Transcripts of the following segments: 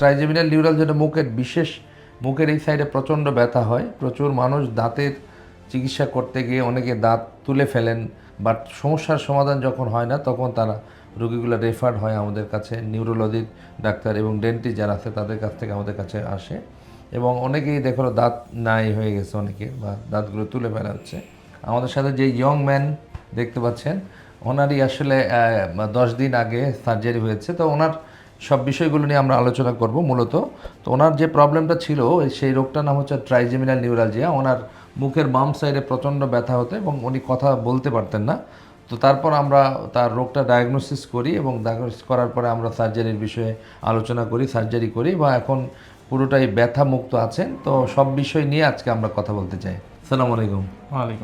Trigeminal neural যেটা মুখের, বিশেষ মুখের এই সাইডে প্রচণ্ড ব্যথা হয়। প্রচুর মানুষ দাঁতের চিকিৎসা করতে গিয়ে অনেকে দাঁত তুলে ফেলেন, বাট সমস্যার সমাধান যখন হয় না, তখন তারা রোগীগুলো রেফার্ড হয় আমাদের কাছে, নিউরোলজির ডাক্তার এবং ডেন্টিস্ট যারা আছে তাদের কাছ থেকে আমাদের কাছে আসে। এবং অনেকেই দেখো দাঁত নাই হয়ে গেছে অনেকে বা দাঁতগুলো তুলে ফেলা হচ্ছে। আমাদের সাথে যে ইয়ং ম্যান দেখতে পাচ্ছেন, ওনারই আসলে দশ দিন আগে সার্জারি হয়েছে। তো ওনার সব বিষয়গুলো নিয়ে আমরা আলোচনা করব মূলত। তো ওনার যে প্রবলেমটা ছিল সেই রোগটার নাম হচ্ছে ট্রাইজেমিনাল নিউরালজিয়া ওনার মুখের বাম সাইডে প্রচণ্ড ব্যথা হতো এবং উনি কথা বলতে পারতেন না। তো তারপর আমরা তার রোগটা ডায়াগনোসিস করি এবং ডায়াগনোসিস করার পরে আমরা সার্জারির বিষয়ে আলোচনা করি সার্জারি করি বা এখন পুরোটাই ব্যথা মুক্ত আছেন। তো সব বিষয় নিয়ে আজকে আমরা কথা বলতে চাই। সালাম আলাইকুম।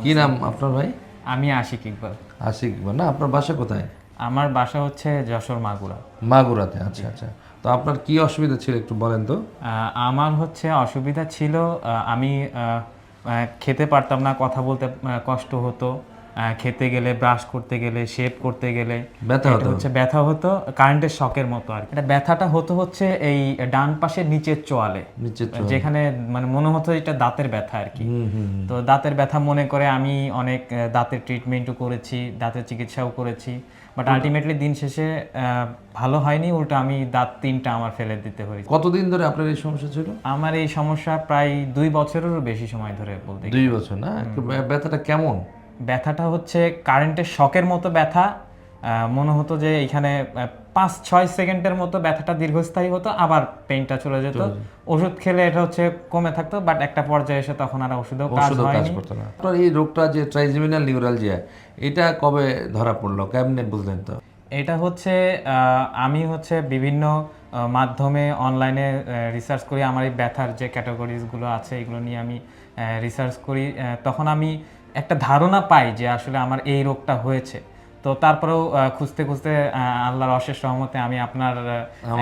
কি নাম আপনার ভাই? আমি আশিক ইকবাল। আশিক ইকবাল। না আপনার বাসা কোথায়? আমার বাসা হচ্ছে যশোর মাগুরা। মাগুরাতে আচ্ছা আচ্ছা। তো আপনার কি অসুবিধা ছিল একটু বলেন তো? আমার হচ্ছে অসুবিধা ছিল আমি খেতে পারতাম না কথা বলতে কষ্ট হতো। খেতে গেলে ব্রাশ করতে গেলে শেভ করতে গেলে ব্যথা হতো? হচ্ছে ব্যথা হতো কারেন্টের শকের মতো আর। এটা ব্যথাটা হতো হচ্ছে এই ডান পাশের নিচের চোয়ালে যেখানে মানে মনে হতো এটা দাঁতের ব্যথা আর কি। তো দাঁতের ব্যথা মনে করে আমি অনেক দাঁতের ট্রিটমেন্টও করেছি দাঁতের চিকিৎসাও করেছি। বাট আলটিমেটলি দিন শেষে ভালো হয়নি উল্টো আমি দাঁত তিনটা আমার ফেলে দিতে হয়েছে। কতদিন ধরে আপনার এই সমস্যা ছিল? আমার এই সমস্যা প্রায় দুই বছরেরও বেশি সময় ধরে বলতে দুই বছর না? ব্যথাটা কেমন? ব্যথাটা হচ্ছে কারেন্টের শকের মতো ব্যথা মনে হতো যে এখানে পাঁচ ছয় সেকেন্ডের মতো ব্যথাটা দীর্ঘস্থায়ী হতো আবার পেইনটা চলে যেত। ওষুধ খেলে এটা হচ্ছে কমে থাকতো বাট একটা পর্যায়ে এসে তখন আর ওষুধেও কাজ করতো না। আপনার এই রোগটা যে ট্রাইজেমিনাল নিউরালজিয়া এটা কবে ধরা পড়ল? কেমনে বুঝলেন তো? এটা হচ্ছে আহ, আমি হচ্ছে বিভিন্ন মাধ্যমে অনলাইনে রিসার্চ করি। আমার এই ব্যথার যে ক্যাটাগরিজগুলো আছে এগুলো নিয়ে আমি রিসার্চ করি। আহ, তখন আমি একটা ধারণা পাই যে আসলে আমার এই রোগটা হয়েছে। তো তারপরেও খুঁজতে খুঁজতে আল্লাহর অশেষ রহমতে আমি আপনার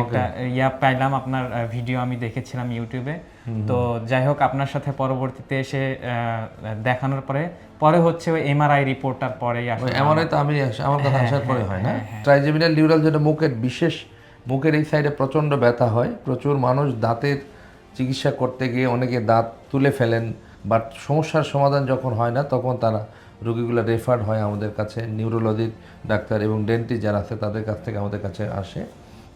একটা ইয়া পাইলাম আপনার ভিডিও আমি দেখেছিলাম ইউটিউবে তো যাই হোক আপনার সাথে পরবর্তীতে এসে দেখানোর পরে পরে হচ্ছে ওই এমআরআই রিপোর্টটার পরেই আসলে এমনই তো আমি আমার কথা আসার পরে হয় না? ট্রাইজেমিনাল নিউরাল যেটা মুখের বিশেষ মুখের এই সাইডে প্রচণ্ড ব্যথা হয়। প্রচুর মানুষ দাঁতের চিকিৎসা করতে গিয়ে অনেকে দাঁত তুলে ফেলেন। বাট সমস্যার সমাধান যখন হয় না, তখন তারা রোগীগুলো রেফার্ড হয় আমাদের কাছে নিউরোলজির ডাক্তার এবং ডেন্টিস্ট যারা আছে তাদের কাছ থেকে আমাদের কাছে আসে।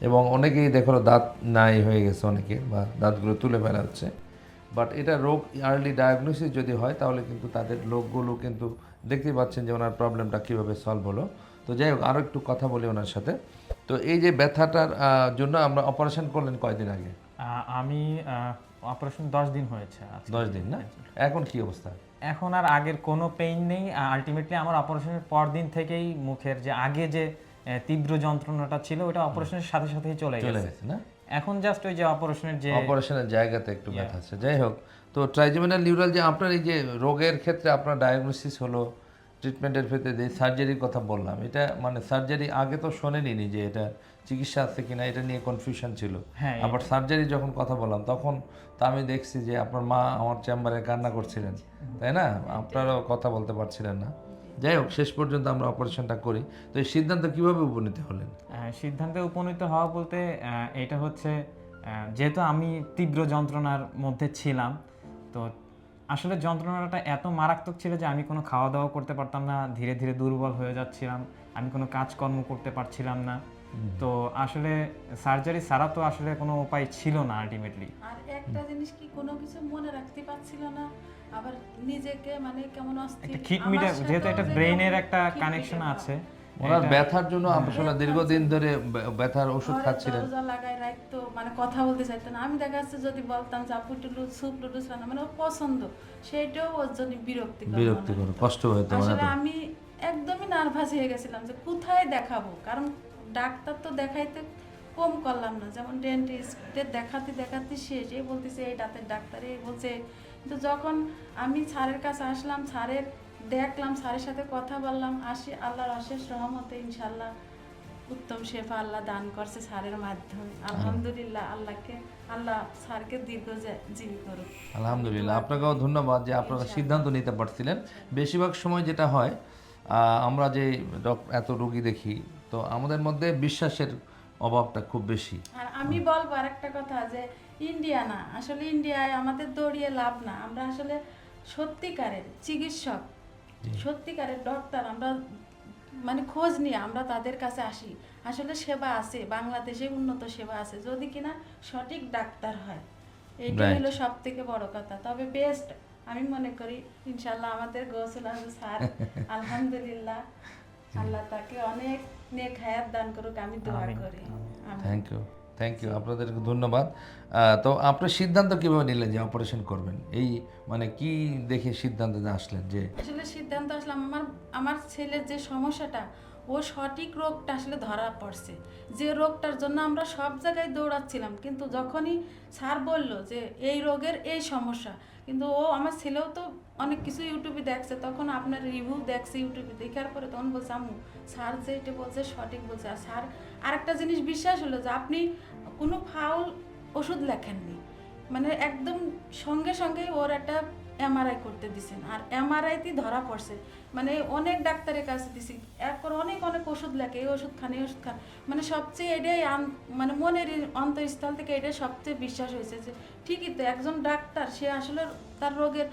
এবং অনেকেই দেখো দাঁত নাই হয়ে গেছে অনেকে বা দাঁতগুলো তুলে ফেলা হচ্ছে। বাট এটা রোগ আর্লি ডায়াগনোসিস যদি হয়, তাহলে কিন্তু তাদের রোগগুলো কিন্তু দেখতেই পাচ্ছেন যে ওনার প্রবলেমটা কীভাবে সলভ হলো। তো যাই হোক আরও একটু কথা বলি ওনার সাথে। তো এই যে ব্যথাটার জন্য আমরা অপারেশন করলেন কয়দিন আগে? আমি অপারেশন দশ দিন হয়েছে আজকে। দশ দিন না? এখন কি অবস্থা? এখন আর আগের কোনো পেইন নেই আলটিমেটলি আমার অপারেশনের পর দিন থেকেই মুখের যে আগে যে তীব্র যন্ত্রণাটা ছিল ওটা অপারেশনের সাথে সাথেই চলে গেছে। না? এখন জাস্ট ওই যে অপারেশনের যে অপারেশনের জায়গাতে একটু ব্যথা আছে। যাই হোক তো ট্রাইজেমিনাল নিউরাল যে আপনার এই যে রোগের ক্ষেত্রে আপনার ডায়াগনোসিস হলো ট্রিটমেন্টের ক্ষেত্রে যে সার্জারির কথা বললাম এটা মানে সার্জারি আগে তো শোনেনি নি যে এটা চিকিৎসা আছে কিনা এটা নিয়ে কনফিউশন ছিল। হ্যাঁ, আবার সার্জারি যখন কথা বললাম তখন তো আমি দেখছি যে আপনার মা আমার চেম্বারে কান্না করছিলেন তাই না? আপনারাও কথা বলতে পারছিলেন না। যাই হোক শেষ পর্যন্ত আমরা অপারেশনটা করি। তো এই সিদ্ধান্ত কীভাবে উপনীত হলেন? আহ, সিদ্ধান্তে উপনীত হওয়া বলতে এটা হচ্ছে যেহেতু আমি তীব্র যন্ত্রণার মধ্যে ছিলাম তো আসলে যন্ত্রণাটা এত মারাত্মক ছিল যে আমি কোনো খাওয়া দাওয়া করতে পারতাম না ধীরে ধীরে দুর্বল হয়ে যাচ্ছিলাম আমি কোনো কাজকর্ম করতে পারছিলাম না। তো আসলে সার্জারি ছাড়া তো আসলে কোনো উপায় ছিল না আলটিমেটলি আর একটা জিনিস কি কোনো কিছু মনে রাখতে পারছিল না? আবার নিজেকে মানে কেমন অস্থির যেহেতু একটা যে ব্রেইনের একটা কানেকশন আছে। ওনার ব্যথার জন্য আসলে দীর্ঘদিন ধরে ব্যথার ওষুধ খাচ্ছিলেন। লাগায় রাখতো মানে কথা বলতে চাইতো না। আমি দেখা যাচ্ছে যদি বলতাম যে আপু একটু লু- স্যুপ লুডুস রান্না মানে ওর পছন্দ। সেটাও ওর জন্য বিরক্তি বিরক্তিকর কষ্ট হতো আসলে আমি একদমই নার্ভাস হয়ে গেছিলাম যে কোথায় দেখাবো? কারণ ডাক্তার তো দেখাইতে কম করলাম না। যেমন ডেন্টিস্টের দেখাতে দেখাতে শেষ। এই বলতেছে এই দাঁতের ডাক্তার এই বলছে। কিন্তু যখন আমি স্যারের কাছে আসলাম স্যারের দেখলাম স্যারের সাথে কথা বললাম। আসি আল্লাহর অশেষ রহমতে ইনশাল্লাহ উত্তম শেফা আল্লাহ দান করছে স্যারের মাধ্যমে। আলহামদুলিল্লাহ আল্লাহকে আল্লাহ স্যারকে দীর্ঘ জীবী করুক। আলহামদুলিল্লাহ। আপনাকেও ধন্যবাদ যে আপনারা সিদ্ধান্ত নিতে পারছিলেন। বেশিরভাগ সময় যেটা হয় আমরা যে এত রোগী দেখি তো আমাদের মধ্যে বিশ্বাসের অভাবটা খুব বেশি। আর আমি বলব আর একটা কথা যে ইন্ডিয়া না আসলে ইন্ডিয়ায় আমাদের দৌড়িয়ে লাভ না। আমরা আসলে সত্যিকারের চিকিৎসক। সত্যিকারের ডক্টর আমরা মানে খোঁজ নিয়ে আমরা তাদের কাছে আসি। আসলে সেবা আছে বাংলাদেশে উন্নত সেবা আছে। যদি কিনা সঠিক ডাক্তার হয় এইটা হলো সব থেকে বড় কথা। তবে বেস্ট আমি মনে করি ইনশাল্লাহ আমাদের গোসল স্যার আলহামদুলিল্লাহ আল্লাহ তাকে অনেক নেক হায়াত দান করুক আমি দোয়া করি। থ্যাংক ইউ থ্যাংক ইউ আপনাদেরকে ধন্যবাদ। তো আপনার সিদ্ধান্ত কীভাবে নিলেন যে অপারেশন করবেন? এই মানে কি দেখে সিদ্ধান্ত আসলেন যে আসলে সিদ্ধান্ত আসলাম, আমার আমার ছেলের যে সমস্যাটা, ও সঠিক রোগটা আসলে ধরা পড়ছে। যে রোগটার জন্য আমরা সব জায়গায় দৌড়াচ্ছিলাম, কিন্তু যখনই স্যার বলল যে এই রোগের এই সমস্যা কিন্তু ও আমার ছেলেও তো অনেক কিছু ইউটিউবে দেখছে, তখন আপনার রিভিউ দেখছে ইউটিউবে, দেখার পরে তখন বলছে আমু স্যার যেটা বলছে সঠিক বলছে। আর স্যার, আরেকটা জিনিস বিশ্বাস হলো যে আপনি কোনো ফাউল ওষুধ লেখেননি। মানে একদম সঙ্গে সঙ্গে ওর একটা এমআরআই করতে দিছেন। আর এমআরআইতে ধরা পড়ছে। মানে অনেক ডাক্তারের কাছে দিছি। এরপর অনেক অনেক ওষুধ লেখে এই ওষুধ খান এই ওষুধ খান। মানে সবচেয়ে এটাই মানে মনের অন্তঃস্থল থেকে এটাই সবচেয়ে বিশ্বাস হয়েছে যে ঠিকই তো একজন ডাক্তার সে আসলে তার রোগের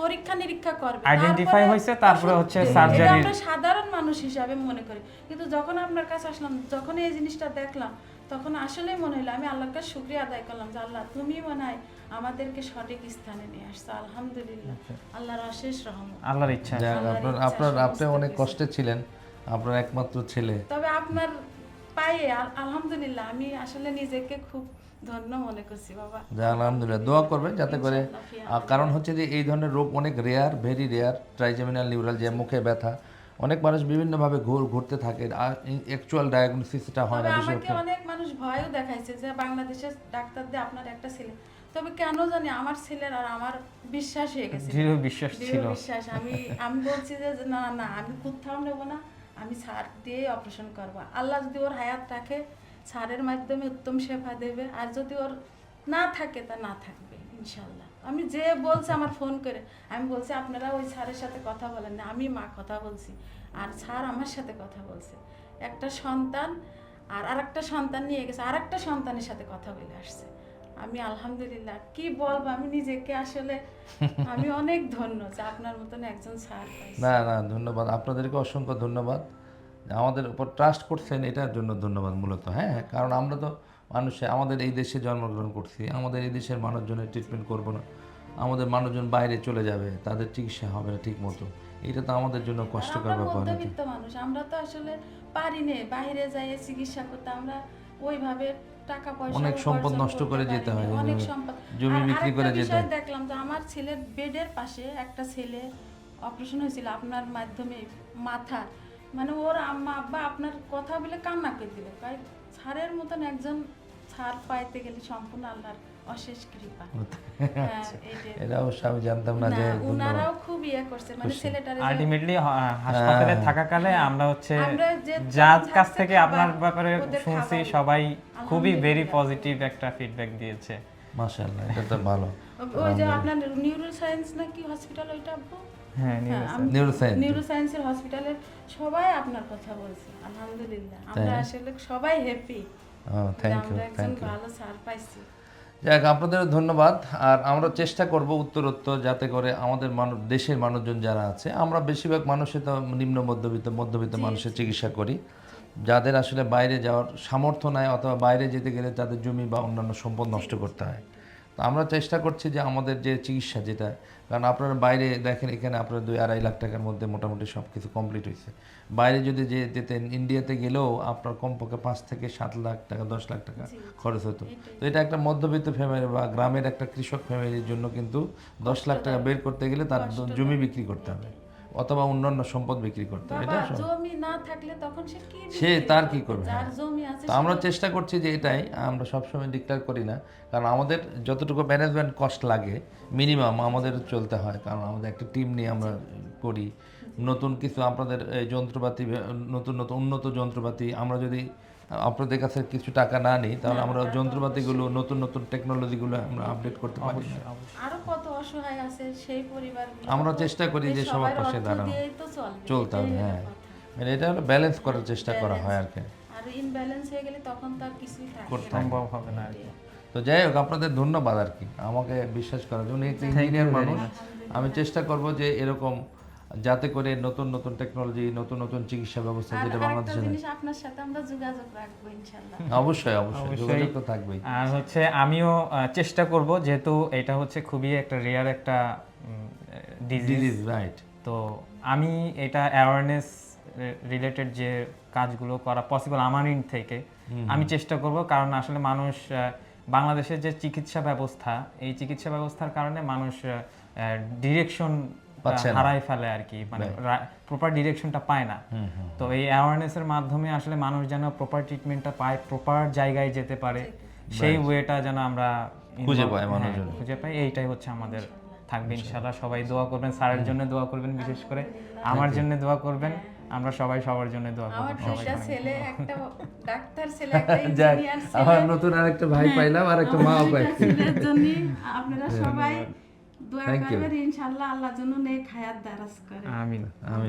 পরীক্ষা নিরীক্ষা করবে। তারপরে হয়েছে, তারপরে হচ্ছে এটা আমরা সাধারণ মানুষ হিসাবে মনে করি। কিন্তু যখন আপনার কাছে আসলাম যখন এই জিনিসটা দেখলাম তখন আসলেই মনে হলো আমি আল্লাহর কাছে শুক্রিয়া আদায় করলাম যে আল্লাহ তুমি মনে হয় আমাদেরকে সঠিক স্থানে নিয়ে আসছো। আলহামদুলিল্লাহ। আল্লাহর অশেষ রহমত। আল্লাহর ইচ্ছা। আপনার আপনার আপনি অনেক কষ্টে ছিলেন। আপনার একমাত্র ছেলে। তবে আপনার পায়ে আলহামদুলিল্লাহ আমি আসলে নিজেকে খুব ধন্য মনে করছি বাবা। যা আলহামদুলিল্লাহ। দোয়া করবেন যাতে করে কারণ হচ্ছে যে এই ধরনের রোগ অনেক rare very rare trigeminal neural যে মুখে ব্যথা। অনেক মানুষ বিভিন্নভাবে ঘুর ঘুরতে থাকে। আর অ্যাকচুয়াল ডায়াগনোসিসটা হয় না আমাকে অনেক মানুষ ভয়ও দেখাইছে যে বাংলাদেশের ডাক্তারদের আপনার একটা ছেলে। তবে কেন জানি আমার ছেলের আর আমার বিশ্বাস হয়ে গেছে। দৃঢ় বিশ্বাস ছিল। বিশ্বাস। আমি আমি বলছি যে না না আমি কোথাও নেব না আমি ছাড় দিয়ে অপারেশন করব। আল্লাহ যদি ওর হায়াত রাখে ছাড়ের মাধ্যমে উত্তম সেবা দেবে। আর যদি ওর না থাকে তা না থাকবে ইনশাল্লাহ আমি যে বলছে আমার ফোন করে আমি বলছি আপনারা ওই স্যারের সাথে কথা বলেন না আমি মা কথা বলছি আর স্যার আমার সাথে কথা বলছে। একটা সন্তান আর আরেকটা সন্তান নিয়ে গেছে আরেকটা সন্তানের সাথে কথা বলে আসছে। আমি আলহামদুলিল্লাহ কি বলব আমি নিজেকে আসলে আমি অনেক ধন্য যে আপনার মতন একজন স্যার না না ধন্যবাদ। আপনাদেরকে অসংখ্য ধন্যবাদ। আমাদের উপর ট্রাস্ট করছেন এটার জন্য ধন্যবাদ মূলত হ্যাঁ? কারণ আমরা তো মানুষে আমাদের এই দেশে জন্মগ্রহণ করছি আমাদের এই দেশের মানুষজনের ট্রিটমেন্ট করব না। আমাদের মানুষজন বাইরে চলে যাবে তাদের চিকিৎসা হবে না ঠিক মতো এটা তো আমাদের জন্য কষ্টকর ব্যাপার মানুষ আমরা তো আসলে পারি নে বাইরে যাই চিকিৎসা করতে আমরা ওইভাবে টাকা পয়সা অনেক সম্পদ নষ্ট করে যেতে হয়, অনেক সম্পদ। জমি বিক্রি করে যেতে হয়। দেখলাম যে আমার ছেলের বেডের পাশে একটা ছেলে অপারেশন হয়েছিল আপনার মাধ্যমে মাথা। মানে ওর আম্মা আব্বা আপনার কথা বলে কান্না করে দিল। তাই ছাড়ের মতন একজন ছাড় পাইতে গেলে সম্পূর্ণ আল্লাহর অশেষ কৃপা। হ্যাঁ। এটা অবশ্য আমি জানতাম না না, যে উনারাও খুব ইয়ে করছে মানে ছেলেটার আলটিমেটলি হাসপাতালে থাকাকালে আমরা হচ্ছে যার কাছ থেকে আপনার ব্যাপারে শুনছি সবাই খুবই ভেরি পজিটিভ একটা ফিডব্যাক দিয়েছে। মাশাআল্লাহ এটা তো ভালো। ওই যে আপনার নিউরো সায়েন্স নাকি হসপিটাল ওইটা আব্বু? হ্যাঁ হ্যাঁ, নিউরো সায়েন্সের হসপিটালের সবাই আপনার কথা বলছে আলহামদুলিল্লাহ। আমরা আসলে সবাই happy thank you thank you ভালো স্যার পাইছি। যাক আপনাদের ধন্যবাদ। আর আমরা চেষ্টা করব উত্তরোত্তর যাতে করে আমাদের মানুষ দেশের মানুষজন যারা আছে আমরা বেশিরভাগ মানুষের তো নিম্ন মধ্যবিত্ত মধ্যবিত্ত মানুষের চিকিৎসা করি। যাদের আসলে বাইরে যাওয়ার সামর্থ্য নাই অথবা বাইরে যেতে গেলে তাদের জমি বা অন্যান্য সম্পদ নষ্ট করতে হয়। আমরা চেষ্টা করছি যে আমাদের যে চিকিৎসা যেটা কারণ আপনারা বাইরে দেখেন এখানে আপনার দুই আড়াই লাখ টাকার মধ্যে মোটামুটি সব কিছু কমপ্লিট হয়েছে। বাইরে যদি যে যেতেন ইন্ডিয়াতে গেলেও আপনার কমপক্ষে পাঁচ থেকে সাত লাখ টাকা দশ লাখ টাকা খরচ হতো। তো এটা একটা মধ্যবিত্ত ফ্যামিলি বা গ্রামের একটা কৃষক ফ্যামিলির জন্য কিন্তু দশ লাখ টাকা বের করতে গেলে তার জমি বিক্রি করতে হবে। অথবা অন্যান্য সম্পদ বিক্রি করতে হবে এটা জমি না থাকলে তখন সে কি সে তার? কি করবে? যার জমি আছে তো আমরা চেষ্টা করছি যে এটাই আমরা সবসময় ডিক্লেয়ার করি না কারণ আমাদের যতটুকু ম্যানেজমেন্ট কস্ট লাগে মিনিমাম আমাদের চলতে হয় কারণ আমাদের একটা টিম নিয়ে আমরা করি। নতুন কিছু আপনাদের এই যন্ত্রপাতি নতুন নতুন উন্নত যন্ত্রপাতি আমরা যদি আপনাদের কাছে কিছু টাকা না নিই তাহলে আমরা যন্ত্রপাতিগুলো নতুন নতুন টেকনোলজিগুলো আমরা আপডেট করতে পারি না। আরও কত অসহায় আছে সেই পরিবার আমরা চেষ্টা করি যে সবার পাশে দাঁড়ানো। চলতে হবে হ্যাঁ। মানে এটা হলো ব্যালেন্স করার চেষ্টা করা হয় আর কি। আর হয়ে গেলে তখন তো কিছুই থাকে না। সম্ভব হবে না আর কি। তো যাই হোক আপনাদের ধন্যবাদ আর কি আমাকে বিশ্বাস করার জন্য। ইঞ্জিনিয়ার মানুষ। আমি চেষ্টা করব যে এরকম যাতে করে নতুন নতুন টেকনোলজি নতুন নতুন চিকিৎসা ব্যবস্থা যেটা বাংলাদেশে। জিনিস আপনার সাথে আমরা যোগাযোগ রাখব ইনশাল্লাহ অবশ্যই অবশ্যই যোগাযোগ তো থাকবেই। আর হচ্ছে আমিও চেষ্টা করব যেহেতু এটা হচ্ছে খুবই একটা রেয়ার একটা ডিজিজ ডিজিজ রাইট তো আমি এটা অ্যাওয়ারনেস রিলেটেড যে কাজগুলো করা পসিবল আমার ইন থেকে আমি চেষ্টা করব কারণ আসলে মানুষ বাংলাদেশের যে চিকিৎসা ব্যবস্থা এই চিকিৎসা ব্যবস্থার কারণে মানুষ ডিরেকশন হারাই ফেলে আর কি মানে প্রপার ডিরেকশনটা পায় না। তো এই অ্যাওয়ারনেসের মাধ্যমে আসলে মানুষ যেন প্রপার ট্রিটমেন্টটা পায় প্রপার জায়গায় যেতে পারে সেই ওয়েটা যেন আমরা খুঁজে পায় হ্যাঁ, মানুষজন। খুঁজে পাই এইটাই হচ্ছে আমাদের থাকবে ইনশাআল্লাহ সবাই দোয়া করবেন স্যারের জন্য দোয়া করবেন বিশেষ করে। আমার জন্য দোয়া করবেন আমরা সবাই সবার জন্য দোয়া আমার করব সবাই। ছেলে একটা ডাক্তার ছেলে একটা ইঞ্জিনিয়ার আমার নতুন আরেকটা ভাই পাইলাম আর একটা মাও আমার পাইছি দুইটা জন্য আপনারা সবাই দোয়া. করবেন ইনশাআল্লাহ আল্লাহ জন্য নেক হায়াত দারাজ করে আমিন আমি